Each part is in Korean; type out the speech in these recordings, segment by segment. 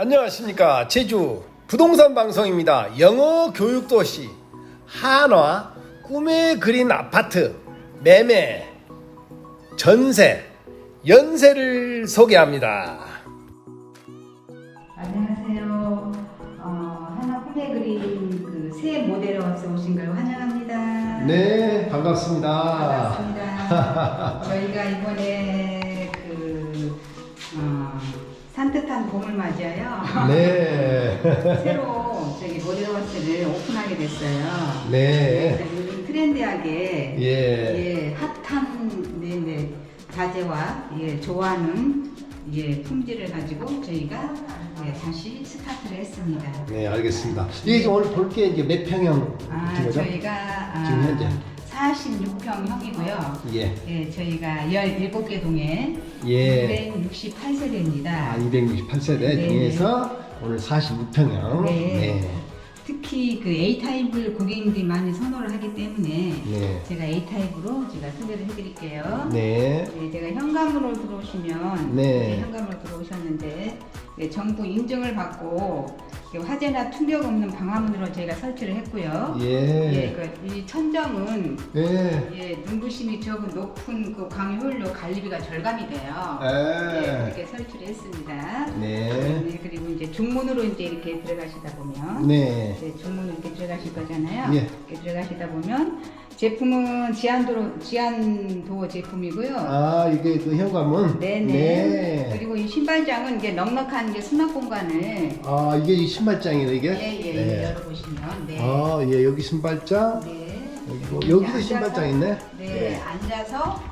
안녕하십니까 제주 부동산 방송입니다 영어 교육 도시 한화 꿈의 그린 아파트 매매 전세 연세를 소개합니다 안녕하세요. 어, 하나 꿈의 그림 그새 모델하우스 오신 걸 환영합니다. 네 반갑습니다 반갑습니다. 저희가 이번에 산뜻한 봄을 맞이하여 네 새로 저기 모델하우스를 오픈하게 됐어요. 네. 그래서 요즘 트렌디하게 예. 예, 핫한 네, 네, 자재와 예, 좋아하는 예, 품질을 가지고 저희가 예, 다시 스타트를 했습니다. 네 알겠습니다 이게 지금 오늘 볼 게 이제 몇 평형 아, 거죠? 저희가 아, 지금 현재? 46평형이고요. 예. 예, 저희가 17개 동에 예. 268세대입니다. 아, 268세대 네, 중에서 오늘 46평형 네. 특히 그 A타입을 고객님들이 많이 선호를 하기 때문에 네. 제가 A타입으로 제가 소개를 해드릴게요. 네. 네, 제가 현관으로 들어오시면 네. 이제 현관으로 들어오셨는데 네, 정부 인증을 받고 화재나 충격 없는 방화문으로 저희가 설치를 했고요. 예, 예. 그, 이 천정은 예. 예, 눈부심이 적은 높은 그 광유 효율로 관리비가 절감이 돼요. 예. 예, 이렇게 설치를 했습니다. 네. 네, 그리고 이제 중문으로 이제 이렇게 들어가시다 보면 네. 네, 중문으로 이렇게 들어가실 거잖아요. 예. 이렇게 들어가시다 보면 제품은 지안도로 지안도어 제품이고요. 아, 이게 그 현관문? 네네. 네. 그리고 이 신발장은 이게 넉넉한 게 수납 공간을 아, 이게 이 신발장이네, 이게? 예예 네. 열어보시면 네. 아, 예, 여기 신발장. 네. 여기도 앉아서- 신발장 있네? 네, 앉아서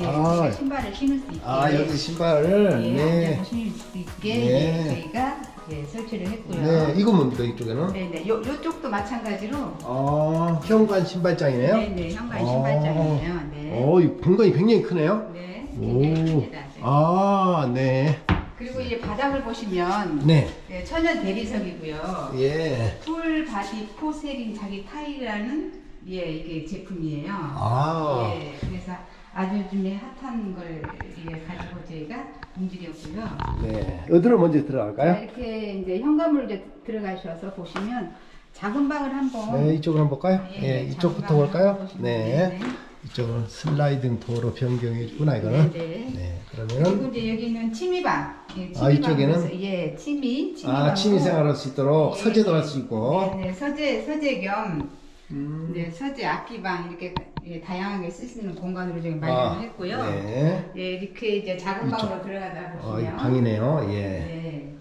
예, 아. 신발을 신을 수 있게 아, 여기 신발을. 예, 네. 앉아서 신을 수 있게 네. 예, 저희가 예, 설치를 했고요. 네. 이거 뭡니까, 이쪽에는? 네, 네. 요 요쪽도 마찬가지로 아, 현관 신발장이네요? 네, 네. 현관 아. 신발장이에요. 네. 어, 이 공간이 굉장히 크네요? 네. 오. 굉장히 큽니다. 네. 아, 네. 그리고 이제 바닥을 보시면 네. 네, 천연 대리석이고요. 예. 풀 바디 포세린 자기 타일이라는 예 이게 제품이에요. 아. 예, 그래서 아주 요즘에 핫한 걸 예, 가지고 저희가 움직였고요. 네. 어디로 먼저 들어갈까요? 자, 이렇게 이제 현관문 이제 들어가셔서 보시면 작은 방을 한번 네, 이쪽으로 한번 볼까요? 예, 예, 예, 이쪽부터 볼까요? 보시면 네. 네. 이쪽은 슬라이딩 도로 변경해 주구나 이거는. 네, 네. 네. 그리고 그러면은 이제 여기는 취미방. 예, 아, 이쪽에는? 취미방으로서, 예, 취미, 취미 아, 취미 생활 할 수 있도록 네, 서재도 네. 할수 있고. 네, 네, 서재 서재 겸 음. 네, 서재 악기방 이렇게 예, 다양하게 쓸 수 있는 공간으로 아, 마련을 했고요. 네. 예, 이렇게 이제 작은 이쪽. 방으로 들어가다 어, 보시면 이 방이네요. 예. 네.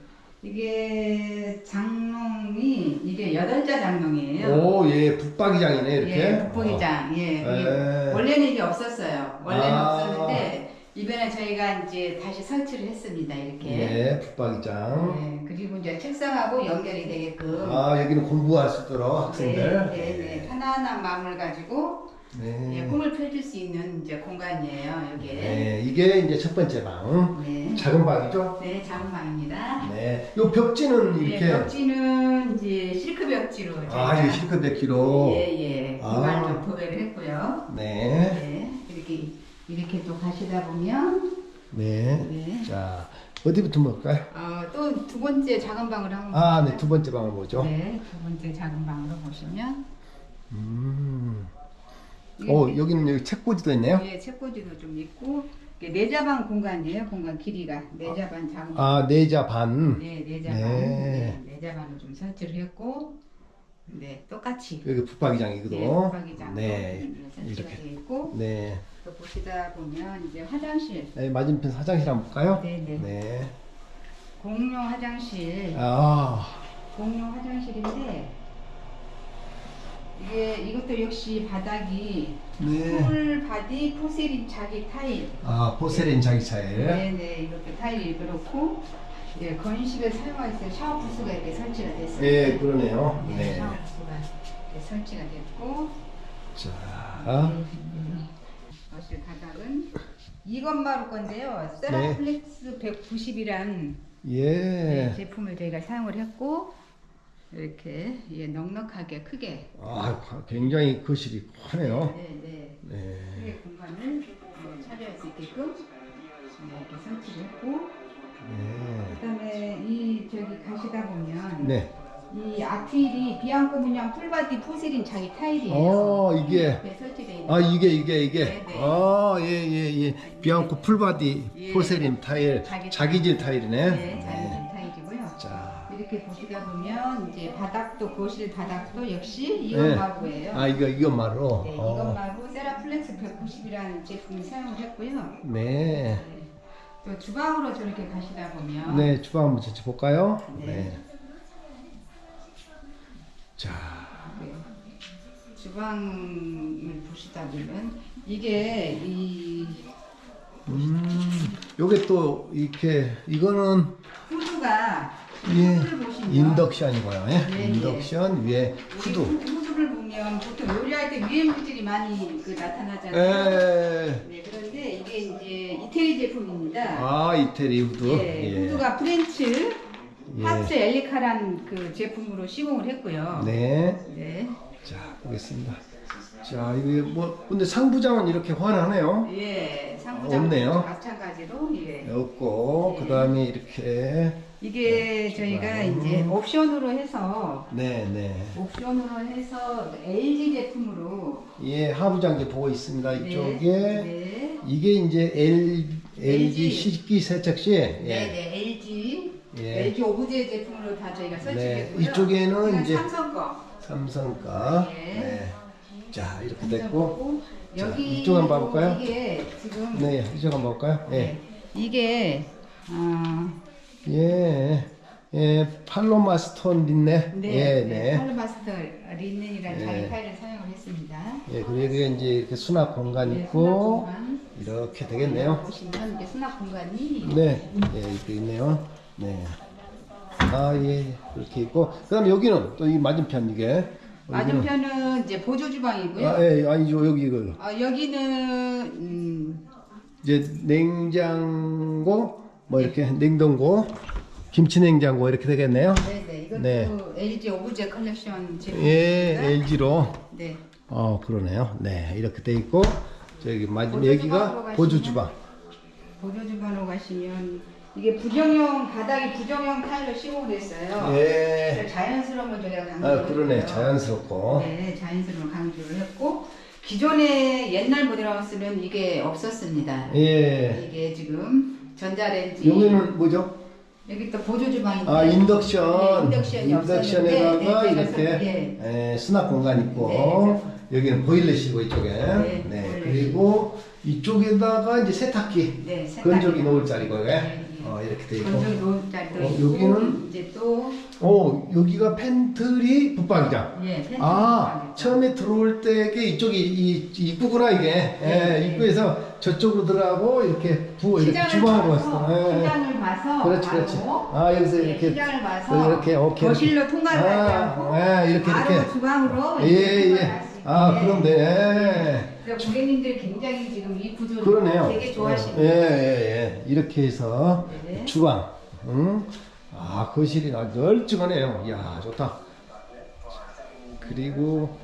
이게 장롱이 이게 여덟자 장롱이에요. 오, 예, 북박이장이네 이렇게. 예, 북부기장. 예. 이게 예. 원래는 이게 없었어요. 원래는 아. 없었는데 이번에 저희가 이제 다시 설치를 했습니다. 어, 이렇게. 예, 북박이장. 네, 그리고 이제 책상하고 연결이 되게끔. 아, 여기는 공부할 수 있도록 학생들. 네, 네, 네. 편안한 마음을 가지고 네. 예, 꿈을 펼칠 수 있는 이제 공간이에요. 여기에. 네, 이게 이제 첫 번째 방. 네. 작은 방이죠? 네, 작은 방입니다. 네. 요 벽지는 예, 이렇게 벽지는 이제 실크 벽지로 아, 저희가 이게 실컷 100kg. 예, 예. 아. 공간 좀 도배를 했고요. 네. 네. 이렇게 이렇게 또 가시다 보면 네. 네. 자, 어디부터 볼까요? 어, 또두 번째 작은 방을 한번 아? 네, 두 번째 방을 보죠. 네, 두 번째 작은 방으로 보시면 음. 이게 오, 여기는 여기 책꽂이도 있네요. 예, 책꽂이도 좀 있고 이게 내자방 공간이에요. 공간 길이가 내자반 작은 방. 아, 네자 반. 네, 내자반. 네. 네. 내자반을 좀 설치를 했고 네, 똑같이 여기 북박이장이기도. 네, 붙박이장 네. 설치가 이렇게. 되어 있고 네. 또 보시다 보면 이제 화장실 네, 맞은편 화장실 한번 볼까요? 네, 네. 네. 공용 화장실 아, 공용 화장실인데 이게 이것도 역시 바닥이 네. 풀 바디 포세린 자기 타일 아, 포세린 자기 차에. 네네 이렇게 타일이 그렇고 예, 건식을 사용할 때 샤워 부스가 이렇게 설치가 됐어요. 예, 그러네요. 네, 네. 샤워 부스가 이렇게 설치가 됐고 자, 네. 거실 바닥은 이건마루 건데요. 세라플렉스 190이란 예. 제품을 저희가 사용을 했고 이렇게 예, 넉넉하게 크게 아, 굉장히 거실이 크네요. 네, 네. 네. 크게 공간을 어, 차지할 수 있게끔 네, 이렇게 설치를 했고 네. 그다음에 이 저기 가시다 보면 네. 이 아트일이 비앙코 문양 풀바디 포세린 자기 타일이에요. 어, 이게. 네, 있는. 아 이게 이게 이게 네, 네. 아예예예 비앙코 풀바디 예. 포세린 타일 자기 자기질 타일이네 네, 자기 타일이고요. 자, 이렇게 보시다 보면 이제 바닥도 거실 바닥도 역시 네. 이온 마루예요. 아 이거 이것만으로 네, 어, 이온마루 세라플렉스 190이라는 제품을 사용을 했고요. 네. 네. 또 주방으로 저렇게 가시다 보면 네 주방 한번 전체 볼까요 네. 네. 자 네. 주방을 보시다 보면 이게 이 음, 요게 또 이렇게 이거는 후드가 예 보시면 인덕션이고요 예? 네, 인덕션 위에 후드. 후드 후드를 보면 보통 요리할 때 위에 물질이 많이 그 나타나잖아요. 에. 네, 그런데 이게 이제 이태리 제품입니다. 아 이태리 후드 예, 예. 후드가 프렌츠 예. 하츠 엘리카란 그 제품으로 시공을 했고요. 네. 네. 자 보겠습니다. 자 이게 뭐 근데 상부장은 이렇게 환하네요. 예, 상부장 없네요. 마찬가지로 예. 없고 네. 그 다음에 이렇게 이게 저희가 주방. 이제 옵션으로 해서 네 네 옵션으로 해서 LG 제품으로 예 하부장기 보고 있습니다. 네, 이쪽에 네. 이게 이제 L LG LG. 식기 세척시 예. 네 네 LG 예. LG 오브제 제품으로 다 저희가 설치했고요. 이쪽에는 이제 삼성 거. 삼성가 네. 네. 자 이렇게 됐고 거고, 자, 여기 이쪽 한번 봐볼까요? 이게 지금 네 이쪽 한번 볼까요? 예. 네. 이게 어, 예. 예, 팔로마 스톤 린네. 네, 예, 네. 네. 팔로마스터 리넨이라는 네. 자기 파일을 사용을 했습니다. 예, 그리고 여기 이제 이렇게 수납 공간 네, 있고 수납 공간. 이렇게 되겠네요. 보시면 이게 수납 공간이 네, 예, 이렇게 있네요. 네. 아, 예, 이렇게 있고. 그 다음에 여기는 또 이 맞은편 이게. 여기는- 맞은편은 이제 보조 주방이고요. 아, 예, 아니죠. 여기 이거. 어, 여기는 음, 이제 냉장고, 뭐 이렇게 냉동고, 김치 냉장고 이렇게 되겠네요. 네네 이것도 네. LG 오브제 컬렉션 제품입니다. 예, LG로. 네. 어, 그러네요. 네, 이렇게 돼 있고. 저기 맞으면 보조 주방으로 여기가 가시면 보조 주방. 보조 주방으로 가시면 이게 부정형 바닥이 부정형 타일로 시공됐어요. 예. 자연스러움을 저희가 강조를 아, 그러네. 했고요. 자연스럽고. 네, 자연스러움을 강조를 했고 기존의 옛날 모델하우스는 이게 없었습니다. 예. 이게 지금 전자레인지 여기는 뭐죠? 여기 또 보조 주방인데 아, 인덕션. 네, 인덕션이 인덕션에다가 없었는데, 네, 이렇게 저희가 서- 예. 예, 수납 공간 있고 네, 여기는 보일러시고 이쪽에. 네, 네. 보일러실. 그리고 이쪽에다가 이제 세탁기. 네, 세탁기. 건조기 놓을 자리고 이게. 네, 예. 어, 이렇게 돼 있고. 놓은 자리도 어, 여기는? 이제 또 어, 여기가 팬트리 붙박이장. 예, 팬트리 아. 처음에 들어올 때게 이쪽이 이, 이 입구구나 이게. 예, 네. 입구에서 저쪽으로 들어가고 이렇게 부 이렇게 시장을 주방으로 봐서 왔어. 예. 시장을 봐서 그렇지, 바로 그렇지. 아, 여기서 예, 이렇게 시장을 봐서 이렇게 오케이. 거실로 이렇게. 통과를 하지 아, 않고 예, 이렇게 바로 이렇게. 주방으로 예, 이렇게 예. 통과할 수 있게. 아, 그럼 돼. 예. 그러니까 고객님들이 굉장히 지금 이 구조를 그러네요. 되게 좋아하시는 예, 예, 예. 이렇게 해서 네. 주방. 응? 아, 거실이 아주 널찍하네요. 이야, 좋다. 그리고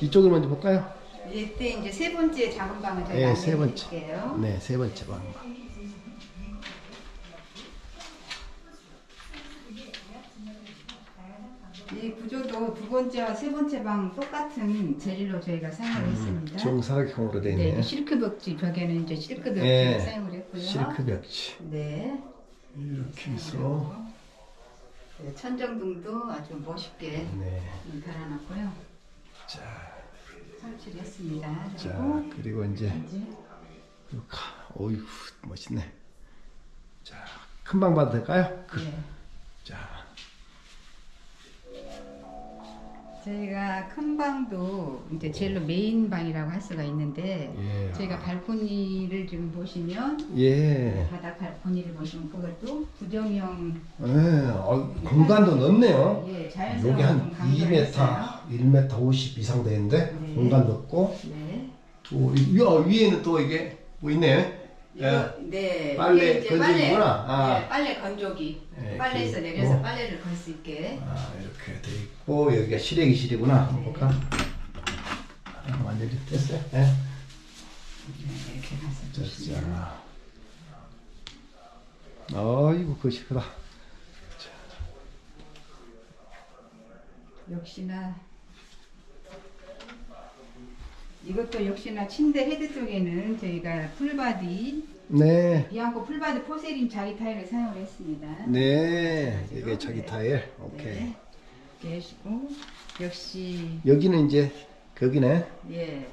이쪽을 먼저 볼까요? 이때 이제 세 번째 작은 방을 저희가 예, 세 번째. 안내해드릴게요. 네, 세 번째 방. 이 구조도 두 번째와 세 번째 방 똑같은 재질로 저희가 사용을 했습니다. 정사각형으로 되어 네, 있네요. 이제 실크 벽지 벽에는 이제 실크 벽지를 예. 사용을 했고요. 실크 벽지. 네. 이렇게 해서. 네, 천정등도 아주 멋있게 네. 달아놨고요. 자, 설치를 했습니다. 자, 그리고 그리고 이제 이제 어이구 멋있네. 자, 큰 방 봐도 될까요? 그, 예. 자, 저희가 큰 방도 이제 제일로 메인 방이라고 할 수가 있는데 예. 저희가 발코니를 지금 보시면 예. 바닥 발코니를 보시면 그것도 부정형 예, 어, 공간도 넓네요. 예, 자연스러운 여기 한좀 강조를 2m, 했어요. 1m 50 이상 되는데 네. 공간 넓고 네. 또 위, 어, 위에는 또 이게 뭐 있네. 예. 네. 빨래 건조기구나. 빨래, 아. 네, 빨래 건조기. 네, 빨래에서 이렇게 내려서 뭐. 빨래를 걸 수 있게. 아 이렇게 돼 있고 여기가 실외기실이구나. 네. 한번 볼까? 아, 완전히 됐어요. 예. 네, 이렇게 가서 됐어. 주시면. 아이고 그것이 크다. 역시나 이것도 역시나 침대 헤드 쪽에는 저희가 풀바디 네. 비앙코 풀바디 포세린 자기 타일을 사용을 했습니다. 네. 이게 자기 타일. 오케이. 네. 이렇게 하시고 역시 여기는 이제 거기네. 예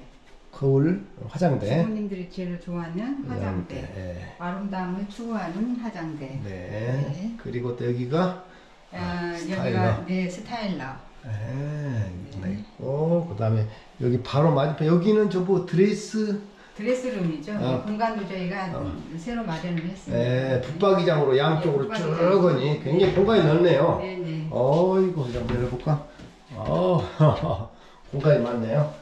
거울 화장대. 부모님들이 제일 좋아하는 화장대 네. 아름다움을 추구하는 화장대. 네. 네. 그리고 또 여기가 아, 스타일러. 여기가 네 스타일러. 네. 여기가 있고 그다음에 여기 바로 맞은편 여기는 저뭐 드레스 드레스룸이죠. 어. 공간도 저희가 새로 마련을 했습니다. 네, 붙박이장으로 양쪽으로 네, 쭉 붙박이장. 하니 굉장히 공간이 넓네요. 네네. 어이구 한번 열어볼까? 어, 공간이 많네요.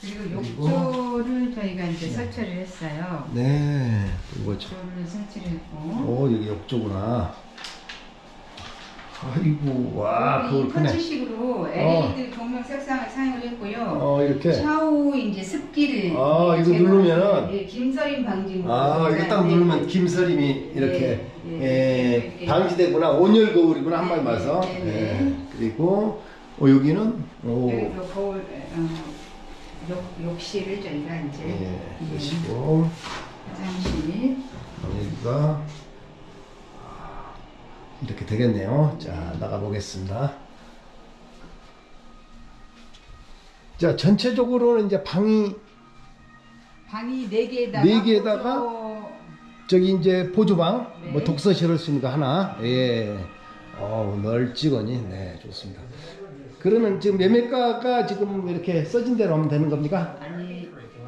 그리고 그리고- 욕조를 저희가 이제 설치를 했어요. 네, 이거 참. 욕조를 설치를 했고. 오 여기 욕조구나. 아이고 와 그걸 크네. 터치식으로 LED 조명 색상을 사용을 했고요. 어 이렇게. 샤워 이제 습기를 아, 이거 제거하는, 누르면은? 예, 김서림 방지로 아 이거 딱 네, 누르면 김서림이 이렇게 예, 예, 예. 방지되구나 온열 거울이구나 한마디 네, 말해서. 네, 네, 예. 네. 그리고 어, 여기는 오 여기도 거울 어, 욕, 욕실을 저희가 이제 예, 예, 그러시고 화장실 여기가 이렇게 되겠네요. 자 나가 보겠습니다. 자 전체적으로는 이제 방이 방이 네 개에다가 네 개에다가 보조- 저기 이제 보조방, 네. 뭐 독서실 을 쓰는 거 하나, 예, 어 널찍하니, 네 좋습니다. 그러면 지금 매매가가 지금 이렇게 써진 대로 하면 되는 겁니까?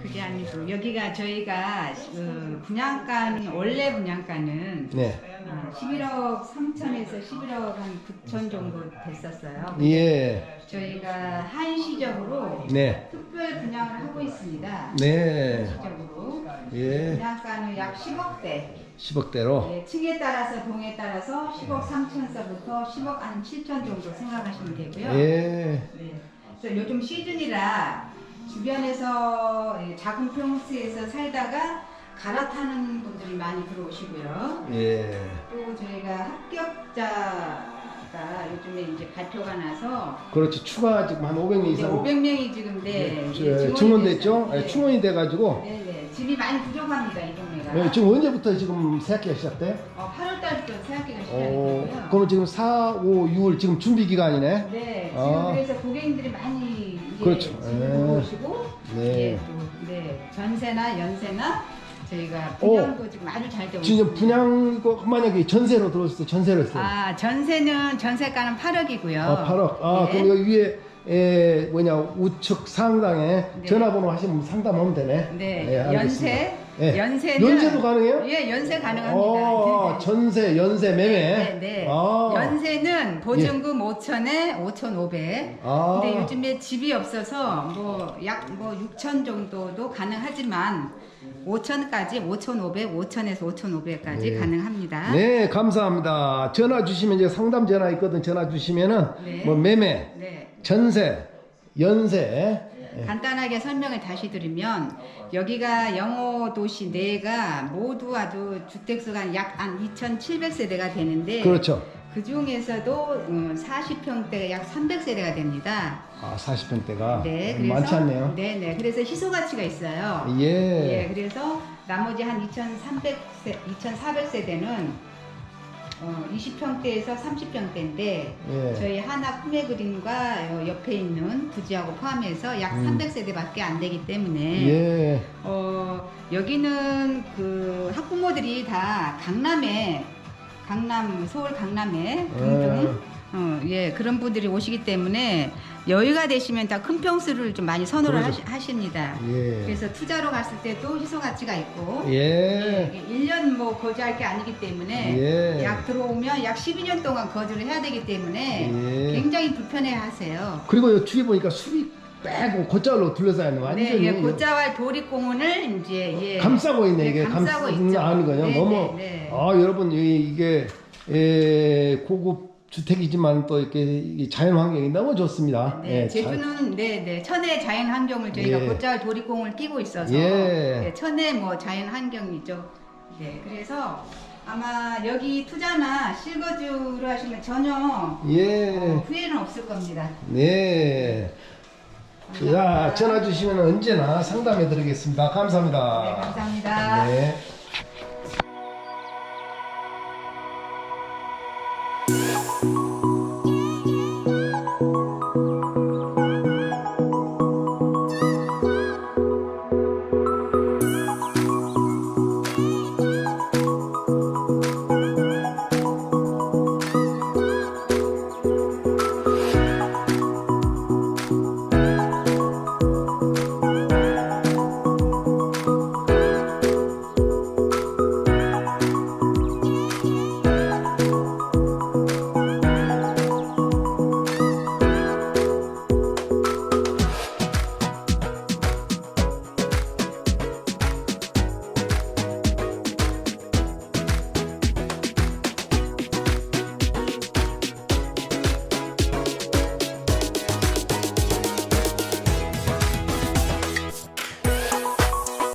그게 아니고 여기가 저희가 그 분양가는 원래 분양가는 네, 어, 11억 3천에서 11억 한 9천 정도 됐었어요. 예, 저희가 한시적으로 네, 특별 분양을 하고 있습니다. 네, 한시적으로 예, 분양가는 약 10억대. 10억대로, 네, 층에 따라서 동에 따라서 10억 3천서부터 10억 한 7천 정도 생각하시면 되고요. 예, 네. 그래서 요즘 시즌이라 주변에서 예, 작은 평수에서 살다가 갈아타는 분들이 많이 들어오시고요. 예, 또 저희가 합격자가 요즘에 이제 발표가 나서 그렇지 추가 지금 한 500명 이제 이상 500명이 지금 네, 저- 증원이 증원됐죠? 됐어요. 예, 충원이 돼가지고 네, 네. 집이 많이 부족합니다 이 동네가. 예, 지금 언제부터 지금 새학기가 시작돼? 어, 8월 달부터 새학기가 시작이 어, 되고요. 그럼 지금 4, 5, 6월 지금 준비 기간이네. 네, 지금 아. 그래서 고객님들이 많이 그렇죠. 예. 들어오시고 네. 예, 또, 네, 전세나 연세나 저희가 오. 분양도 지금 아주 잘 되고 지금 있습니다. 분양 이거 만약에 전세로 들어왔을 때 전세를 했어요. 아 전세는 전세가는 8억이고요. 아, 8억. 아, 네. 그럼 여기 위에 에, 뭐냐 우측 상당에 네. 전화번호 하시면 상담하면 되네. 네, 알겠습니다. 연세, 예. 연세는 연세도 가능해요? 예, 연세 가능합니다. 어, 네. 전세, 연세, 매매. 네, 네. 아. 연세는 보증금 5천에 5,500. 아. 근데 요즘에 집이 없어서 뭐 약 뭐 6천 정도도 가능하지만 5천까지 5,500, 5천에서 5,500까지 네. 가능합니다. 네, 감사합니다. 전화 주시면 이제 상담 전화 있거든. 전화 주시면은 네. 뭐 매매, 네. 전세, 연세. 예. 간단하게 설명을 다시 드리면 여기가 영호 도시 내가 모두 아주 주택 수가 약한 2,700세대가 되는데 그렇죠. 그 중에서도 40평대가 약 300세대가 됩니다. 아, 40평대가 네, 그래서 많지 않네요. 네, 네. 그래서 희소 가치가 있어요. 예. 예, 그래서 나머지 한 2,300세, 2,400세대는 어, 20평대에서 30평대인데 예. 저희 하나 꿈의 그림과 어, 옆에 있는 부지하고 포함해서 약 음. 300세대밖에 안 되기 때문에 예. 어, 여기는 그 학부모들이 다 강남에 강남 서울 강남에 등등 어, 예 그런 분들이 오시기 때문에 여유가 되시면 다 큰 평수를 좀 많이 선호를 그러죠. 하시, 하십니다. 예. 그래서 투자로 갔을 때도 희소 가치가 있고 예. 예, 1년 뭐 거주할 게 아니기 때문에 예. 약 들어오면 약 12년 동안 거주를 해야 되기 때문에 예. 굉장히 불편해 하세요. 그리고 요 뒤에 보니까 숲이 빼고 곧자로 둘러싸여 있는 완전히 네, 예, 고자왈 도립공원을 이제 예, 감싸고 있네 네, 이게 감싸고 감싸- 있죠. 아니거든요. 네, 너무 네, 네. 아 여러분 이- 이게 에, 고급 주택이지만 또 이렇게 자연 환경이 너무 좋습니다. 네, 네 예, 제주는 네, 네, 천혜 자연 환경을 저희가 예. 곧잘 도리공을 끼고 있어서 예. 네, 천혜 뭐 자연 환경이죠. 네, 그래서 아마 여기 투자나 실거주로 하시면 전혀 예. 어, 후회는 없을 겁니다. 네. 자, 전화 주시면 언제나 상담해 드리겠습니다. 감사합니다. 네, 감사합니다. 네.